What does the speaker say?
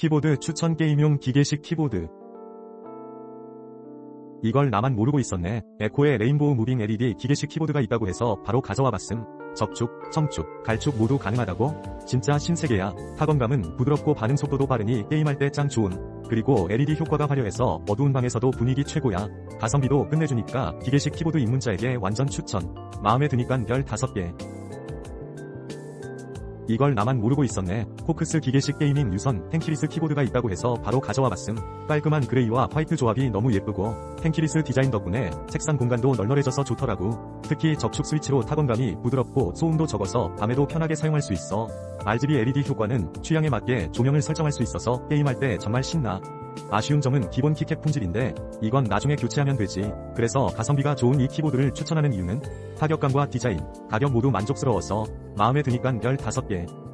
키보드 추천 게임용 기계식 키보드. 이걸 나만 모르고 있었네. 에코의 레인보우 무빙 LED 기계식 키보드가 있다고 해서 바로 가져와 봤음. 접촉, 청축, 갈축 모두 가능하다고? 진짜 신세계야. 타건감은 부드럽고 반응 속도도 빠르니 게임할 때 짱 좋은. 그리고 LED 효과가 화려해서 어두운 방에서도 분위기 최고야. 가성비도 끝내주니까 기계식 키보드 입문자에게 완전 추천. 마음에 드니깐 별 5개. 이걸 나만 모르고 있었네. 코크스 기계식 게이밍 유선 텐키리스 키보드가 있다고 해서 바로 가져와 봤음. 깔끔한 그레이와 화이트 조합이 너무 예쁘고 텐키리스 디자인 덕분에 책상 공간도 널널해져서 좋더라고. 특히 접촉 스위치로 타건감이 부드럽고 소음도 적어서 밤에도 편하게 사용할 수 있어. RGB LED 효과는 취향에 맞게 조명을 설정할 수 있어서 게임할 때 정말 신나. 아쉬운 점은 기본 키캡 품질인데 이건 나중에 교체하면 되지. 그래서 가성비가 좋은 이 키보드를 추천하는 이유는 타격감과 디자인, 가격 모두 만족스러워서 마음에 드니깐 별 5개.